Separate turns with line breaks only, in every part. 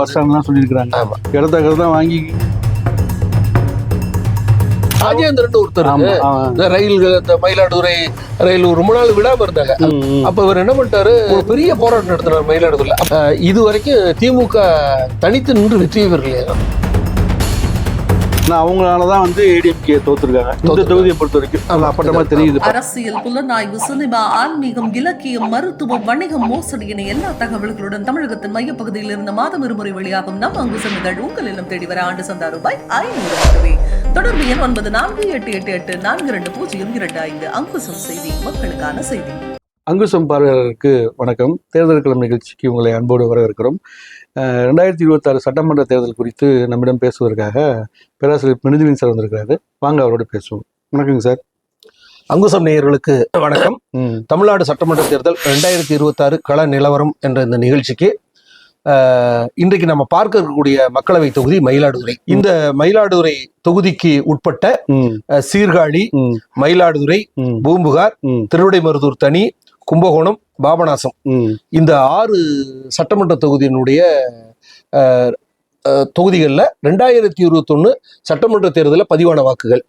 Bus ஸ்டாண்ட்லாம் சொல்லியிருக்கிறாங்க.
ஆமா.
இடத்த இடத்த வாங்கி
ராஜேந்திரன் ஒருத்தர்
ஆமா, ஆமா.
இந்த ரயில் இந்த மயிலாடுதுறை ரயில் ரொம்ப நாள் விடாம இருந்தாங்க. அப்ப இவர் என்ன பண்ணிட்டாரு? ஒரு பெரிய போராட்டம் நடத்தினார் மயிலாடுதுறையில. இது வரைக்கும் திமுக தனித்து நின்று வெற்றி பெறலையா?
ஆனா அவங்களால தான் வந்து ஏடிஎம்கே தோத்துருக்காங்க. இந்த. தொகுதியை பொறுத்த வரைக்கும் அது அப்பட்டமா தெரியுது.
அரசியல் புலனாய்வு சினிமா ஆன்மீகம் இலக்கியம் மருத்துவம் வணிகம் மோசடி என எல்லா தகவல்களுடன் தமிழகத்தின் மையப்பகுதியில் இருந்த மாதம் இருமுறை வெளியாகும் நம் அங்குசம் இதழ் உங்கள் இல்லம் தேடி வர ஆண்டு சந்தா ரூபாய் ஐநூறு மட்டுமே. தொடர்பு எண் ஒன்பது நான்கு எட்டு எட்டு எட்டு நான்கு ரெண்டு பூஜ்ஜியம் இரண்டு ஐந்து. அங்குசம் செய்தி மக்களுக்கான செய்தி.
அங்குசம் பார்வையாளருக்கு வணக்கம். தேர்தல் களம் நிகழ்ச்சிக்கு உங்களை அன்போடு வரவேற்கிறோம். ரெண்டாயிரத்தி இருபத்தாறு சட்டமன்ற தேர்தல் குறித்து நம்மிடம் பேசுவதற்காக பேராசிரியர் மினிதிலின் சார் வந்திருக்கிறாரு. வாங்க அவரோட பேசுவோம். வணக்கங்க சார்.
அங்குசம் நேயர்களுக்கு வணக்கம். தமிழ்நாடு சட்டமன்ற தேர்தல் ரெண்டாயிரத்தி இருபத்தாறு கள நிலவரம் என்ற இந்த நிகழ்ச்சிக்கு இன்றைக்கு நம்ம பார்க்க இருக்கக்கூடிய மக்களவை தொகுதி மயிலாடுதுறை. இந்த மயிலாடுதுறை தொகுதிக்கு உட்பட்ட சீர்காழி மயிலாடுதுறை பூம்புகார் திருவிடைமருதூர் தனி கும்பகோணம் பாபநாசம். இந்த ஆறு சட்டமன்ற தொகுதியினுடைய தொகுதிகளில் ரெண்டாயிரத்தி இருபத்தொன்னு சட்டமன்ற தேர்தலில் பதிவான வாக்குகள்.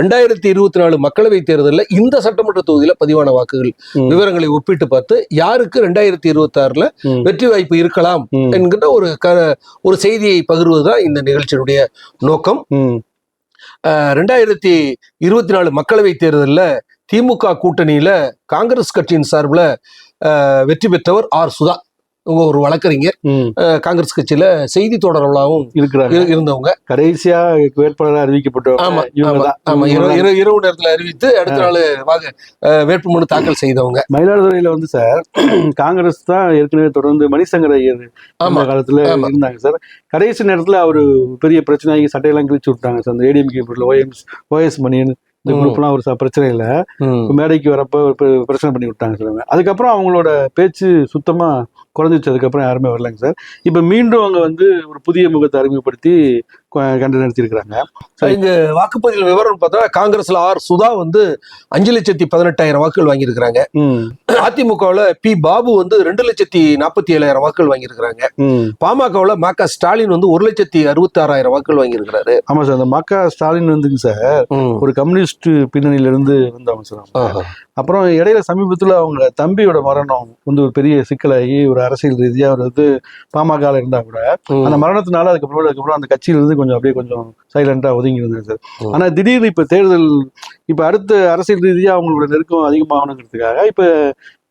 ரெண்டாயிரத்தி இருபத்தி நாலு மக்களவை தேர்தலில் இந்த சட்டமன்ற தொகுதியில் பதிவான வாக்குகள். விவரங்களை ஒப்பிட்டு பார்த்து யாருக்கு ரெண்டாயிரத்தி இருபத்தி ஆறுல. வெற்றி வாய்ப்பு இருக்கலாம்
ம்.
என்கிற ஒரு க ஒரு செய்தியை பகிர்வதுதான் இந்த நிகழ்ச்சியினுடைய நோக்கம். ரெண்டாயிரத்தி இருபத்தி நாலு மக்களவை தேர்தலில் திமுக கூட்டணியில காங்கிரஸ் கட்சியின் சார்பில் வெற்றி பெற்றவர் ஆர் சுதா. இவங்க ஒரு வழக்கறிஞர். காங்கிரஸ் கட்சியில செய்தி தொடர்பாகவும்
இருக்கிறாங்க.
இருந்தவங்க.
கடைசியா வேட்பாளராக அறிவிக்கப்பட்டவங்க
ஆமா ஆமா இரவு இரவு- நேரத்துல அறிவித்து அடுத்த நாள் வாங்க வேட்புமனு தாக்கல் செய்தவங்க.
மயிலாடுதுறையில வந்து சார் காங்கிரஸ் தான் ஏற்கனவே தொடர்ந்து மணிசங்கர் ஐயர்
ஆமா
காலத்துல. இருந்தாங்க சார். கடைசி நேரத்துல அவரு பெரிய பிரச்சனையாகி சட்டையெல்லாம் கிழிச்சு விட்டாங்க சார். அந்த ஏடிஎம்கே ஓஎம்ஸ் ஓஎஸ் மணியன் இந்த. குரூப்லாம் ஒரு ச- பிரச்சனை இல்ல மேடைக்கு வரப்ப பிரச்சனை பண்ணி விட்டாங்க சார் அவங்க. அதுக்கப்புறம் அவங்களோட பேச்சு சுத்தமா குறைஞ்சிச்சு அதுக்கப்புறம் யாருமே வரலங்க சார் இப்ப மீண்டும் அவங்க வந்து ஒரு புதிய முகத்தை அறிமுகப்படுத்தி கண்டு நடத்திருக்கிறாங்க
இங்க வாக்குப்பதிவு விவரம் பார்த்தா காங்கிரஸ்ல ஆர் சுதா வந்து அஞ்சு லட்சத்தி பதினெட்டாயிரம் வாக்குகள் வாங்கியிருக்கிறாங்க. அதிமுகவுல பி பாபு வந்து ரெண்டு லட்சத்தி நாற்பத்தி ஏழாயிரம் வாக்குகள் வாங்கியிருக்கிறாங்க. பாமகவுல ம க ஸ்டாலின் வந்து ஒரு லட்சத்தி அறுபத்தி ஆறாயிரம் வாக்குகள் வாங்கியிருக்கிறாரு.
ஆமா சார் அந்த மக்கா ஸ்டாலின் வந்துங்க சார் ஒரு கம்யூனிஸ்ட் பின்னணியில இருந்து வந்தவங்க சார். அப்புறம் இடையில சமீபத்துல அவங்க தம்பியோட மரணம் வந்து ஒரு பெரிய சிக்கலாகி ஒரு அரசியல் ரீதியா அவர் வந்து பாமக இருந்தா கூட. அந்த மரணத்தினால அதுக்கப்புறம் அதுக்கப்புறம் அந்த கட்சியில இருந்து கொஞ்சம் அப்படியே கொஞ்சம் சைலண்டா ஒதுங்கி இருந்தாங்க சார்
ம்.
ஆனா திடீர்னு இப்ப தேர்தல் இப்ப அடுத்த அரசியல் ரீதியா அவங்களோட நெருக்கம் அதிகமாகணுங்கிறதுக்காக இப்ப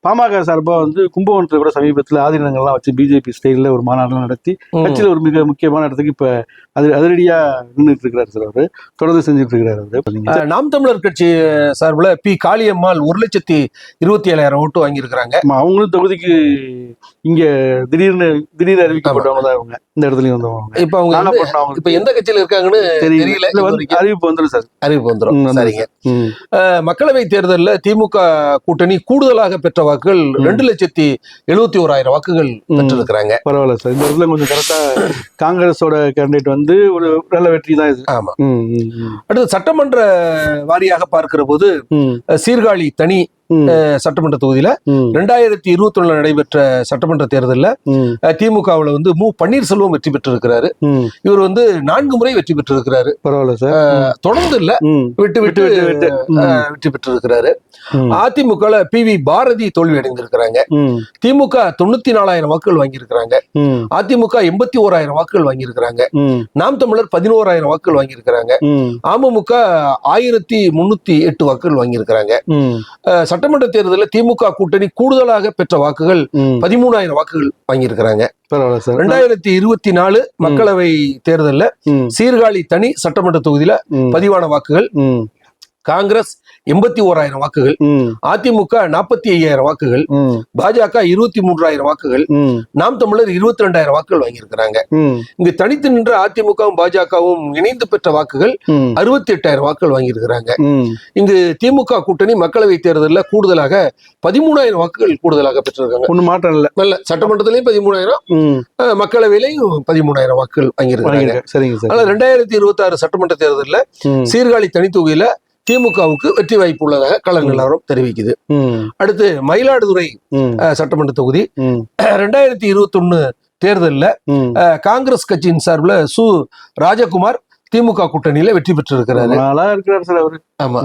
பாமக சார்பா வந்து கும்பகோணத்துல கூட சமீபத்துல ஆதீனங்கள்லாம் வச்சு பிஜேபி ஸ்டைல்ல ஒரு மாநாடுலாம் நடத்தி. கட்சியில ஒரு மிக முக்கியமான இடத்துக்கு இப்ப அது அதிரடியா நின்றுட்டு இருக்கிறாரு சார் அவரு. தொடர்ந்து செஞ்சுட்டு இருக்கிறாரு அவரு.
நாம் தமிழர் கட்சி சார்பில் பி காளியம்மாள் ஒரு லட்சத்தி இருபத்தி ஏழாயிரம் ஓட்டு வாங்கியிருக்கிறாங்க.
அவங்களும் தொகுதிக்கு இங்க திடீர்னு திடீர்னு அறிவிக்கப்பட்டவங்க தான் இவங்க. இந்த இடத்துலயும் வந்தவங்க.
இப்ப அவங்க இப்ப எந்த கட்சியில இருக்காங்கன்னு
தெரியல. அறிவிப்பு வந்துடும் சார்.
அறிவிப்பு வந்துடும் சரிங்க. மக்களவை தேர்தலில் திமுக கூட்டணி கூடுதலாக பெற்ற வாக்குகள். ரெண்டு லட்சத்தி எழுபத்தி ஓராயிரம் வாக்குகள். பெற்றிருக்கிறாங்க
பரவாயில்ல சார் இந்த இடத்துல கொஞ்சம் கரெக்டா காங்கிரஸோட கேண்டிடேட் வந்து ஒரு நல்ல வெற்றி தான் இது
ஆமா. அடுத்து சட்டமன்ற வாரியாக பார்க்கிற போது சீர்காழி தனி சட்டமன்ற தொகுதியில ரெண்டாயிரத்தி இருபத்தி ஒண்ணுல நடைபெற்ற சட்டமன்ற தேர்தலில் திமுகவுல வந்து மு பன்னீர்செல்வம் வெற்றி பெற்றிருக்கிறாரு. இவர் வந்து நான்கு முறை வெற்றி பெற்றிருக்கிறாரு.
பரவாயில்ல சார்.
தொடர்ந்து இல்ல விட்டு
விட்டு
விட்டு வெற்றி பெற்றிருக்கிறாரு.
ம்,
அதிமுகல பி வி பாரதி தோல்வி அடைந்திருக்கிறாங்க. திமுக தொண்ணூத்தி நாலாயிரம் வாக்குகள் வாங்கியிருக்கிறாங்க. அதிமுக எண்பத்தி ஓராயிரம் வாக்குகள் வாங்கியிருக்கிறாங்க. நாம் தமிழர் பதினோராயிரம் வாக்குகள் வாங்கியிருக்கிறாங்க. அமமுக ஆயிரத்தி முன்னூத்தி எட்டு வாக்குகள் வாங்கியிருக்கிறாங்க. சட்டமன்ற தேர்தலில் திமுக கூட்டணி கூடுதலாக பெற்ற வாக்குகள். பதிமூணாயிரம் வாக்குகள் வாங்கியிருக்கிறாங்க. ரெண்டாயிரத்தி இருபத்தி நாலு மக்களவை தேர்தலில் சீர்காழி தனி சட்டமன்ற தொகுதியில பதிவான வாக்குகள். காங்கிரஸ் எண்பத்தி ஓராயிரம் வாக்குகள் அதிமுக நாற்பத்தி ஐயாயிரம் வாக்குகள் பாஜக இருபத்தி மூன்றாயிரம் வாக்குகள் நாம் தமிழர் இருபத்தி ரெண்டாயிரம் வாக்குகள் வாங்கியிருக்கிறாங்க. இங்கு தனித்து நின்ற அதிமுகவும் பாஜகவும் இணைந்து பெற்ற வாக்குகள் அறுபத்தி எட்டாயிரம் வாக்குகள் வாங்கியிருக்கிறாங்க. இங்கு திமுக கூட்டணி மக்களவை தேர்தலில் கூடுதலாக பதிமூணாயிரம் வாக்குகள் கூடுதலாக பெற்றிருக்காங்க.
ஒண்ணும் மாற்றம் இல்ல.
நல்ல சட்டமன்றத்திலையும் பதிமூணாயிரம் மக்களவையிலையும் பதிமூணாயிரம் வாக்குகள் வாங்கியிருக்காங்க.
சரிங்க சார்
அதனால ரெண்டாயிரத்தி இருபத்தி ஆறு சட்டமன்ற தேர்தலில் சீர்காழி தனித்தொகுதியில திமுகவுக்கு வெற்றி வாய்ப்பு உள்ளதாக கள நிலவரம் தெரிவிக்குது. அடுத்து மயிலாடுதுறை சட்டமன்ற தொகுதி. ரெண்டாயிரத்தி இருபத்தொன்னு தேர்தலில்
ம்.
காங்கிரஸ் கட்சியின் சார்பில் சு ராஜகுமார் திமுக கூட்டணியில வெற்றி பெற்றிருக்கிறாரு.
நல்லா இருக்கிறார் சார் அவரு.
ஆமா.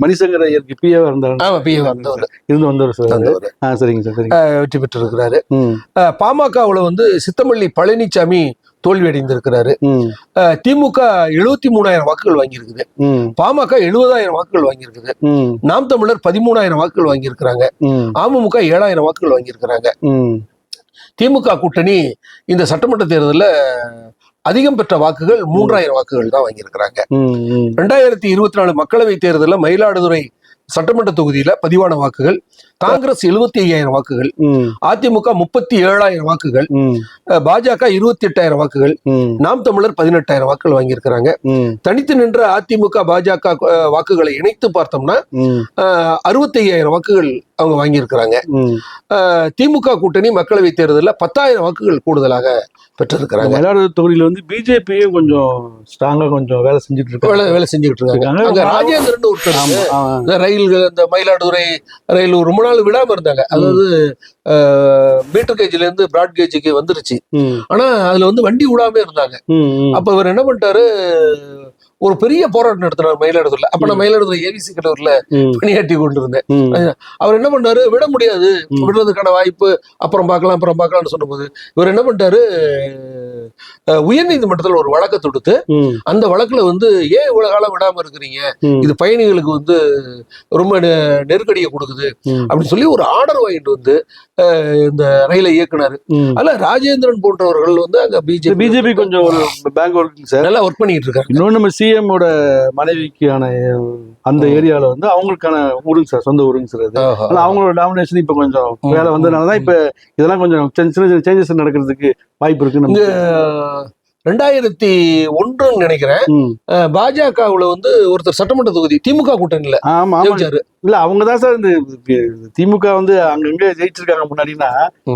மணிசங்கர் ஐயருக்கு பிஏ இருந்தார்
ஆமா பிஏ வந்தவர்.
இருந்து வந்தவர் சார்.
வந்தவர்.
சரிங்க சார்
வெற்றி பெற்றிருக்கிறாரு.
ம்.
அஹ், பாமகவுல வந்து சித்தமல்லி பழனிசாமி தோல்வி அடைந்திருக்கிறாரு திமுக எழுபத்தி மூணாயிரம் வாக்குகள் வாங்கியிருக்குது. பாமக எழுபதாயிரம் வாக்குகள் வாங்கியிருக்குது. நாம் தமிழர் பதிமூணாயிரம் வாக்குகள் வாங்கியிருக்கிறாங்க. அமமுக ஏழாயிரம் வாக்குகள் வாங்கியிருக்கிறாங்க. திமுக கூட்டணி இந்த சட்டமன்ற தேர்தலில் அதிகம் பெற்ற வாக்குகள் மூன்றாயிரம் வாக்குகள் தான் வாங்கியிருக்கிறாங்க. ரெண்டாயிரத்தி இருபத்தி நாலு மக்களவை தேர்தலில் மயிலாடுதுறை சட்டமன்ற தொகுதியில பதிவான வாக்குகள் காங்கிரஸ் எழுபத்தி ஐயாயிரம் வாக்குகள் அதிமுக முப்பத்தி ஏழாயிரம் வாக்குகள் பாஜக இருபத்தி எட்டாயிரம் வாக்குகள் நாம் தமிழர் பதினெட்டாயிரம் வாக்குகள் வாங்கியிருக்கிறாங்க. தனித்து நின்ற அதிமுக பாஜக வாக்குகளை இணைத்து பார்த்தோம்னா அறுபத்தி ஐயாயிரம் வாக்குகள் அவங்க வாங்கியிருக்கிறாங்க. திமுக கூட்டணி மக்களவை தேர்தலில் பத்தாயிரம் வாக்குகள் கூடுதலாக பெற்றிருக்கிறாங்க.
மயிலாடுதுறை தொகுதியில வந்து பிஜேபியே கொஞ்சம் ஸ்ட்ராங்கா கொஞ்சம் வேலை செஞ்சுட்டு இருக்காங்க.
வேலை வேலை செஞ்சுக்கிட்டு இருக்காங்க. அங்க ராஜேந்திரன் ஒருத்தர்
ஆமா.
இந்த மயிலாடுதுறை ரயில் ரொம்ப நாள் விடாம இருந்தாங்க. அதாவது மீட்டர் கேஜ்ல இருந்து பிராட் கேஜுக்கு வந்துருச்சு. ஆனா அதுல வந்து வண்டி விடாம இருந்தாங்க. அப்ப இவர் என்ன பண்ணிட்டாரு? ஒரு பெரிய போராட்டம் நடத்தினார் மயிலாடுதுறையில. அப்ப நான் மயிலாடுதுறை ஏவிசி கல்லூரில
ம்,
பணியாற்றி கொண்டிருந்தேன். அவர் என்ன பண்ணாரு? விட முடியாது. விடுறதுக்கான வாய்ப்பு அப்புறம் பார்க்கலாம் அப்புறம் பார்க்கலாம்னு சொன்னபோது இவர் என்ன பண்ணிட்டாரு? உயர்நீதிமன்றத்தில் ஒரு வழக்கை தொடுத்து அந்த வழக்குல வந்து ஏன் இவ்வளவு காலம் விடாம இருக்கிறீங்க? இது பயணிகளுக்கு வந்து ரொம்ப நெருக்கடியை கொடுக்குது. அப்படின்னு சொல்லி ஒரு ஆர்டர் வாங்கிட்டு வந்து இந்த ரயிலை இயக்குனாரு. அதுல ராஜேந்திரன் போன்றவர்கள் வந்து அங்க பிஜேபி
பிஜேபி கொஞ்சம் ஒரு பேங்க் ஒர்க்குங்க சார்.
நல்லா ஒர்க் பண்ணிட்டு இருக்காங்க.
இன்னொன்று நம்ம சிஎம் ஓட மனைவிக்கான அந்த ஏரியால வந்து அவங்களுக்கான ஊருங்க சார் சொந்த ஊருங்க சார் அது. அவங்களோட டாமினேஷன் இப்ப கொஞ்சம் வேலை வந்ததுனால தான் இப்ப இதெல்லாம் கொஞ்சம் சின்ன சின்ன சின்ன சேஞ்சஸ் நடக்கிறதுக்கு வாய்ப்பு இருக்கு
இங்க
நமக்கு
ரெண்டாயிரத்தி ஒன்றுன்னு நினைக்கிறேன். பாஜகவுல வந்து ஒருத்தர் சட்டமன்ற தொகுதி திமுக கூட்டணியில
ஆமா இல்ல அவங்க தான் சார் இந்த திமுக வந்து அங்கங்க ஜெயிச்சிருக்காங்க முன்னாடினா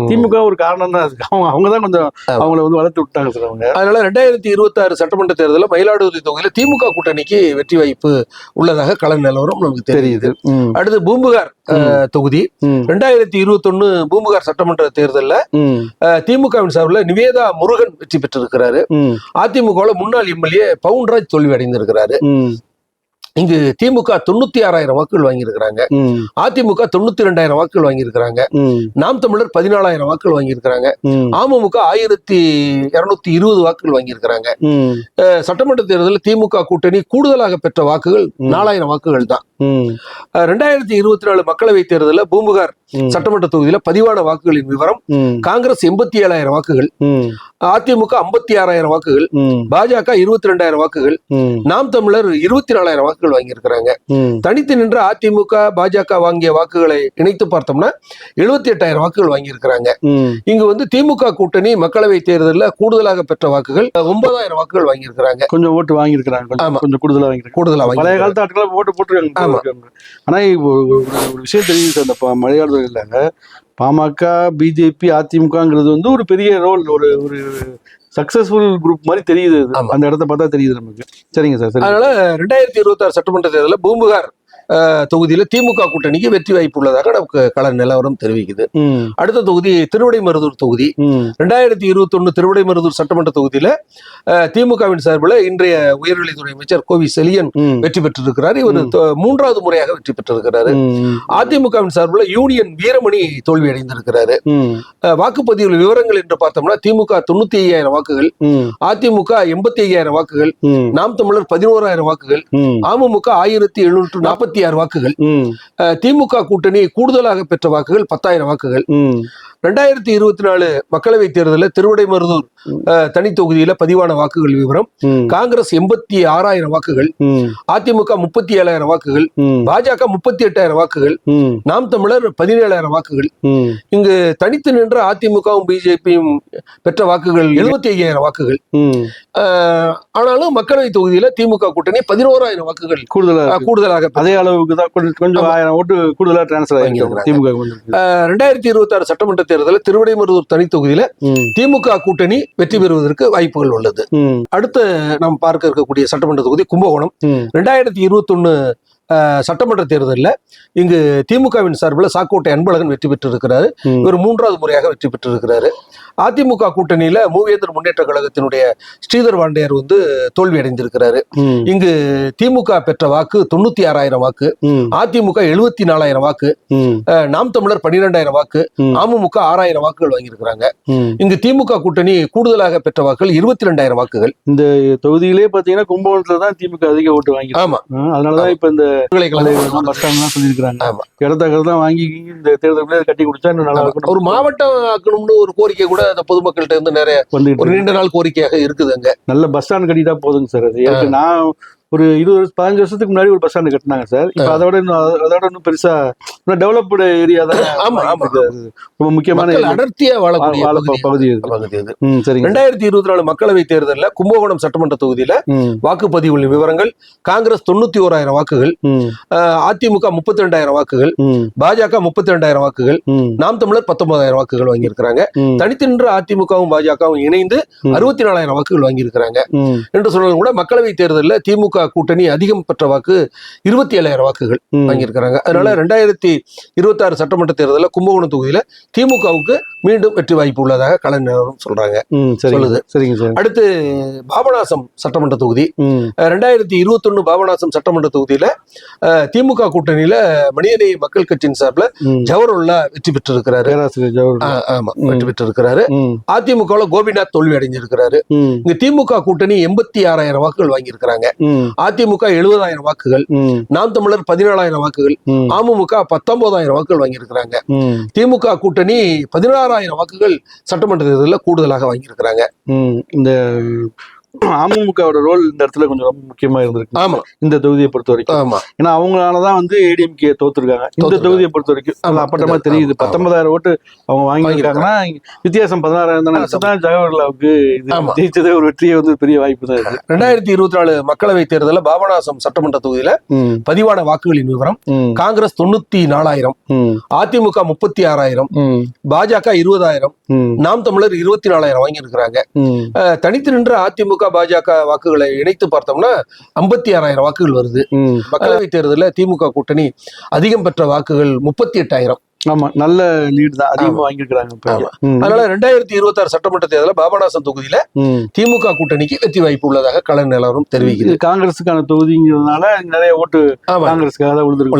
திமுக ஒரு காரணம் தான் அவங்க அவங்க தான் கொஞ்சம். அவங்கள வந்து வளர்த்து விட்டாங்க சார் அவங்க.
அதனால ரெண்டாயிரத்தி இருபத்தி ஆறு சட்டமன்ற தேர்தலில் மயிலாடுதுறை தொகுதியில திமுக கூட்டணிக்கு வெற்றி வாய்ப்பு உள்ளதாக கள நிலவரம் நமக்கு தெரியுது. அடுத்து பூம்புகார் தொகுதி. ரெண்டாயிரத்தி இருபத்தொன்னு பூம்புகார் சட்டமன்ற தேர்தலில் திமுகவின் சார்பில் நிவேதா முருகன் வெற்றி பெற்றிருக்கிறாரு. அதிமுகவில் முன்னாள் எம்எல்ஏ பவுன்ராஜ் தோல்வி அடைந்திருக்கிறாரு இங்கு திமுக தொண்ணூத்தி ஆறாயிரம் வாக்குகள் வாங்கியிருக்கிறாங்க. அதிமுக தொண்ணூத்தி ரெண்டாயிரம் வாக்குகள் வாங்கியிருக்கிறாங்க. நாம் தமிழர் பதினாலாயிரம் வாக்குகள் வாங்கியிருக்கிறாங்க. அமமுக ஆயிரத்தி இருநூத்தி இருபது வாக்குகள் வாங்கியிருக்கிறாங்க. சட்டமன்ற தேர்தலில் திமுக கூட்டணி கூடுதலாக பெற்ற வாக்குகள். நாலாயிரம் வாக்குகள் தான் ரெண்டாயிரத்தி இருபத்தி நாலு மக்களவைத் தேர்தலில் பூம்புகார் சட்டமன்ற தொகுதியில பதிவான வாக்குகளின் விவரம் காங்கிரஸ் எண்பத்தி ஏழாயிரம் வாக்குகள் அதிமுக ஐம்பத்தி ஆறாயிரம் வாக்குகள் பாஜக இருபத்தி ரெண்டாயிரம் வாக்குகள் நாம் தமிழர் இருபத்தி நாலாயிரம் வாக்குகள் வாங்கியிருக்கிறாங்க. தனித்து நின்ற அதிமுக பாஜக வாங்கிய வாக்குகளை இணைத்து பார்த்தோம்னா எழுபத்தி எட்டாயிரம் வாக்குகள் வாங்கியிருக்கிறாங்க. இங்கு வந்து திமுக கூட்டணி மக்களவை தேர்தலில் கூடுதலாக பெற்ற வாக்குகள் ஒன்பதாயிரம் வாக்குகள் வாங்கியிருக்கிறாங்க.
கொஞ்சம் ஓட்டு வாங்கியிருக்கிறாங்க கொஞ்சம்
ஆமா.
கொஞ்சம் கூடுதலா வாங்கியிருக்காங்க
கூடுதலா
பழைய காலத்து ஆட்கள் ஓட்டு போட்டுருக்காங்க.
ஆமா.
ஆனா ஒரு விஷயம் தெரியுது சார். அந்த ப- மலையாளத்துல பாமக பிஜேபி அதிமுகங்கிறது வந்து ஒரு பெரிய ரோல் ஒரு ஒரு சக்சஸ்ஃபுல் குரூப் மாதிரி தெரியுது. அந்த இடத்த பார்த்தா தெரியுது நமக்கு. சரிங்க சார்
அதனால ரெண்டாயிரத்தி இருபத்தி ஆறு சட்டமன்ற தேர்தலில் பூம்புகார் தொகுதியில திமுக கூட்டணிக்கு வெற்றி வாய்ப்பு உள்ளதாக நமக்கு கள நிலவரம் தெரிவிக்குது. அடுத்த தொகுதி திருவிடைமருதூர் தொகுதி. ரெண்டாயிரத்தி இருபத்தி ஒன்னு திருவிடைமருதூர் சட்டமன்ற தொகுதியில திமுகவின் சார்பில் இன்றைய உயர்கல்வித்துறை அமைச்சர் கோவி செலியன் வெற்றி பெற்றிருக்கிறார். இவர் மூன்றாவது முறையாக வெற்றி பெற்றிருக்கிறாரு. அதிமுகவின் சார்பில் யூனியன் வீரமணி தோல்வி அடைந்திருக்கிறாரு. வாக்குப்பதிவு விவரங்கள் என்று பார்த்தோம்னா திமுக தொண்ணூத்தி ஐயாயிரம் வாக்குகள் அதிமுக எண்பத்தி ஐயாயிரம் வாக்குகள் நாம் தமிழர் பதினோராயிரம் வாக்குகள் அமமுக ஆயிரத்தி எழுநூற்று நாற்பத்தி ஆறு வாக்குகள். திமுக கூட்டணி கூடுதலாக பெற்ற வாக்குகள் பத்தாயிரம் வாக்குகள். ரெண்டாயிரத்தி இருபத்தி நாலு மக்களவைத் தேர்தலில் திருவிடைமருதூர் தனி தொகுதியில பதிவான வாக்குகள் விவரம். காங்கிரஸ் எண்பத்தி ஆறாயிரம் வாக்குகள். அதிமுக முப்பத்தி ஏழாயிரம் வாக்குகள். பாஜக முப்பத்தி எட்டாயிரம் வாக்குகள். நாம் தமிழர் பதினேழாயிரம் வாக்குகள். இங்கு தனித்து நின்ற அதிமுகவும் பிஜேபியும் பெற்ற வாக்குகள் எழுபத்தி ஐயாயிரம் வாக்குகள். ஆனாலும் மக்களவை தொகுதியில திமுக கூட்டணி பதினோராயிரம் வாக்குகள். கூடுதலாக பெற்றது.
அதே அளவுக்கு தான் கொஞ்சம் ஆயிரம் ஓட்டு கூடுதலா டிரான்ஸ்ஃபர்
அஹ், ரெண்டாயிரத்தி இருபத்தி ஆறு சட்டமன்ற தேர்தலில் திருவிடைமருதூர் தனி தொகுதியில திமுக கூட்டணி வெற்றி பெறுவதற்கு வாய்ப்புகள் உள்ளது. அடுத்து நாம் பார்க்க இருக்கக்கூடிய சட்டமன்ற தொகுதி கும்பகோணம். ரெண்டாயிரத்தி இருபத்தொன்னு அஹ், சட்டமன்ற தேர்தலில் இங்கு திமுகவின் சார்பில் சாக்கோட்டை அன்பழகன் வெற்றி பெற்றிருக்கிறாரு. இவர் மூன்றாவது முறையாக வெற்றி பெற்றிருக்கிறாரு. அதிமுக கூட்டணியில மூவேந்தர் முன்னேற்ற கழகத்தினுடைய ஸ்ரீதர் வாண்டையர் வந்து தோல்வி அடைந்திருக்கிறாரு. இங்கு திமுக பெற்ற வாக்கு தொண்ணூத்தி ஆறாயிரம் வாக்கு அதிமுக எழுபத்தி நாலாயிரம் வாக்கு நாம் தமிழர் பன்னிரெண்டாயிரம் வாக்கு. அமமுக ஆறாயிரம் வாக்குகள் வாங்கியிருக்கிறாங்க. இங்கு திமுக கூட்டணி கூடுதலாக பெற்ற வாக்குகள் இருபத்தி ரெண்டாயிரம் வாக்குகள்.
இந்த தொகுதியிலே பாத்தீங்கன்னா கும்பகோணத்துல தான் திமுக அதிக ஓட்டு வாங்கி
ஆமா.
அதனாலதான் இப்ப இந்த
பல்கலைக்கழகம்
பஸ் ஸ்டாண்ட் சொல்லியிருக்காங்க
ஆமா.
இடத்த தான் வாங்கி இந்த தேர்தல் கட்டி இன்னும் நல்லா இருக்கும்
ஒரு மாவட்டம் ஆக்கணும்னு ஒரு கோரிக்கை கூட அந்த பொதுமக்கள்கிட்ட இருந்து நிறைய
இருக்கு.
நீண்ட நாள் கோரிக்கையாக இருக்குது அங்க
நல்ல பஸ் ஸ்டாண்ட் கட்டிட்டா போதுங்க சார் அது. எனக்கு நான் ஒரு இருபது வருஷம் பதினஞ்சு வருஷத்துக்கு முன்னாடி ஒரு பஸ் ஸ்டாண்ட் கட்டினாங்க சார் இப்ப அதோட இன்னும் அத- அதோட இன்னும் பெருசா இன்னும் டெவலப்டு ஏரியா தான்
ஆமா, ஆமா.
இது ரொம்ப முக்கியமான.
அடர்த்தியா வாழக்கூடிய
வாழ
பகுதி
இது. சரிங்க.
ரெண்டாயிரத்தி இருபத்தி நாலு மக்களவை தேர்தலில் கும்பகோணம் சட்டமன்ற தொகுதியில வாக்குப்பதிவு விவரங்கள் காங்கிரஸ் தொண்ணூத்தி ஓராயிரம் வாக்குகள் அதிமுக முப்பத்தி ரெண்டாயிரம் வாக்குகள் பாஜக முப்பத்தி ரெண்டாயிரம் வாக்குகள் நாம் தமிழர் பத்தொன்பதாயிரம் வாக்குகள் வாங்கியிருக்கிறாங்க.
ம்.
தனித்து நின்ற அதிமுகவும் பாஜகவும் இணைந்து. அறுபத்தி நாலாயிரம் வாக்குகள் வாங்கியிருக்கிறாங்க. என்று சொன்னாலும் கூட மக்களவை தேர்தலில் திமுக கூட்டணி அதிகம் பெற்ற வாக்கு இருபத்தி ஏழாயிரம் வாக்குகள். வாங்கியிருக்கிறாங்க. அதனால ரெண்டாயிரத்தி இருபத்தி ஆறு சட்டமன்ற தேர்தலில் கும்பகோணம் தொகுதியில திமுகவுக்கு மீண்டும் வெற்றி வாய்ப்பு உள்ளதாக கலைஞரும் சொல்றாங்க. சொல்லுது.
சரிங்க சார்
அடுத்து பாபநாசம் சட்டமன்ற தொகுதி. ரெண்டாயிரத்தி இருபத்தொன்னு பாபநாசம் சட்டமன்ற தொகுதியில திமுக கூட்டணியில மனிதநேய மக்கள் கட்சியின் சார்பில் ஜவஹர்லா வெற்றி
ஜவஹர்
ஆ- ஆமா. வெற்றி பெற்றிருக்கிறாரு.
ம்.
அதிமுகவில் கோபிநாத் தோல்வி அடைஞ்சிருக்கிறாரு. இங்க திமுக கூட்டணி எண்பத்தி ஆறாயிரம் வாக்குகள் வாங்கியிருக்கிறாங்க. அதிமுக எழுபதாயிரம் வாக்குகள் நாம் தமிழர் பதினேழாயிரம் வாக்குகள் அமமுக பத்தொன்பதாயிரம் வாக்குகள் வாங்கியிருக்கிறாங்க. திமுக கூட்டணி பதினாறாயிரம் வாக்குகள் சட்டமன்ற தேர்தலில் கூடுதலாக வாங்கியிருக்கிறாங்க.
இந்த அமமுகவோட ரோல் இந்த இடத்துல கொஞ்சம் ரொம்ப முக்கியமா இருந்திருக்கு.
ஆமா.
இந்த தொகுதியை பொறுத்த வரைக்கும்
ஆமா.
ஏன்னா அவங்களாலதான் வந்து ஏடிஎம்கே தோத்துருக்காங்க. இந்த. தொகுதியை பொறுத்த வரைக்கும். அது அப்பட்டமா. தெரியுது. பத்தொன்பதாயிரம் ஓட்டு அவங்க வாங்கியிருக்காங்கன்னா வித்தியாசம் பதினாறாயிரம் தானே. தான் ஜவஹர்லாவுக்கு இது
ஆமா.
ஜெயிச்சதே ஒரு வெற்றியை வந்து பெரிய வாய்ப்பு தான் இது.
ரெண்டாயிரத்தி இருபத்தி நாலு மக்களவை தேர்தலில் பாபநாசம் சட்டமன்ற தொகுதியில பதிவான வாக்குகளின் விவரம் காங்கிரஸ் தொண்ணூத்தி நாலாயிரம் அதிமுக முப்பத்தி ஆறாயிரம் பாஜக இருபதாயிரம் நாம் தமிழர் இருபத்தி நாலாயிரம் வாங்கியிருக்கிறாங்க.
ம்.
அஹ், தனித்து நின்ற அதிமுக பாஜக வாக்குகளை இணைத்து பார்த்தோம்னா ஐம்பத்தி ஆறாயிரம் வாக்குகள் வருது.
ம்.
மக்களவை தேர்தலில் திமுக கூட்டணி அதிகம் பெற்ற வாக்குகள் முப்பத்தி எட்டாயிரம்.
ஆமா நல்ல லீட் தான் அதிகமா. ம்.
அதனால ரெண்டாயிரத்தி இருபத்தி ஆறு சட்டமன்ற தேர்தலில் பாபநாசம் தொகுதியில திமுக கூட்டணிக்கு வெற்றி வாய்ப்பு உள்ளதாக கள நிலவரம் தெரிவிக்குது
இது காங்கிரஸுக்கான தொகுதிங்கிறதுனால நிறைய ஓட்டு. காங்கிரஸுக்காக தான் விழுந்திருக்கு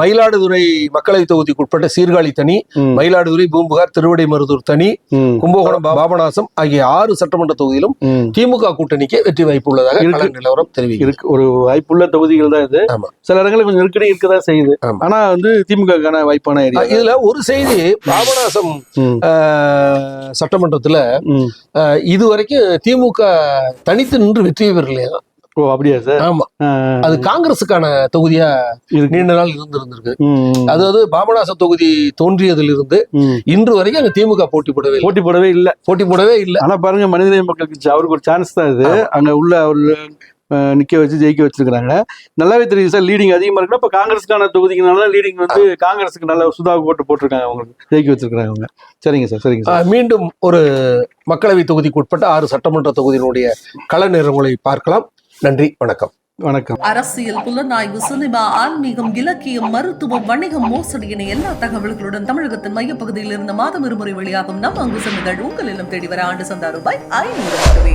மயிலாடுதுறை மக்களவை தொகுதிக்கு உட்பட்ட சீர்காழி தனி. மயிலாடுதுறை பூம்புகார் திருவிடைமருதூர் தனி
ம்.
கும்பகோணம் பாபநாசம் ஆகிய ஆறு சட்டமன்ற தொகுதியிலும். திமுக கூட்டணிக்கு வெற்றி வாய்ப்பு உள்ளதாக. கள நிலவரம் தெரிவிக்குது
இருக்கு ஒரு வாய்ப்புள்ள தொகுதிகள் தான் இது. சில இடங்களில் கொஞ்சம் நெருக்கடி இருக்கதான் செய்யுது. ஆனா வந்து திமுகக்கான வாய்ப்பான
அஹ், இதுல ஒரு செய்தி பாபநாசம் சட்டமன்றத்துல இது வரைக்கும் திமுக தனித்து நின்று வெற்றி பெறலையா?
ஓ அப்படியா சார்?
ஆமா. அது காங்கிரஸுக்கான தொகுதியா நீண்ட நாள் இருந்திருந்திருக்கு. அதாவது பாபநாசம் தொகுதி தோன்றியதிலிருந்து
ம்.
இன்று வரைக்கும் அங்க திமுக போட்டி போடவே
போட்டி போடவே இல்ல.
போட்டி போடவே இல்லை.
ஆனா பாருங்க மனிதநேய மக்கள் கட்சி அவருக்கு ஒரு சான்ஸ் தான் இது. அங்க உள்ள அவர் நிக்க வச்சு ஜெயிக்க வச்சிருக்காங்க நல்லாவே தெரியுது சார் லீடிங் அதிகமா இருக்குன்னா இப்ப காங்கிரஸுக்கான தொகுதிக்குனால லீடிங் வந்து காங்கிரஸுக்கு நல்ல சுதாவுக்கு போட்டு போட்டிருக்காங்க அவங்களுக்கு. ஜெயிக்க வச்சிருக்காங்க அவங்க. சரிங்க சார் சரிங்க சார்.
மீண்டும் ஒரு மக்களவை தொகுதிக்கு உட்பட்ட ஆறு சட்டமன்ற தொகுதியினுடைய கள நிறங்களை பார்க்கலாம். நன்றி வணக்கம்.
வணக்கம்.
அரசியல் புலனாய்வு சினிமா ஆன்மீகம் இலக்கியம் மருத்துவம் வணிகம் மோசடி என எல்லா தகவல்களுடன் தமிழகத்தின் மையப்பகுதியில் இருந்து மாதம் இருமுறை வெளியாகும் நம் அங்குசம் இதழ் உங்கள் இல்லம் தேடி வர ஆண்டு சந்தா ரூபாய் ஐநூறு மட்டுமே.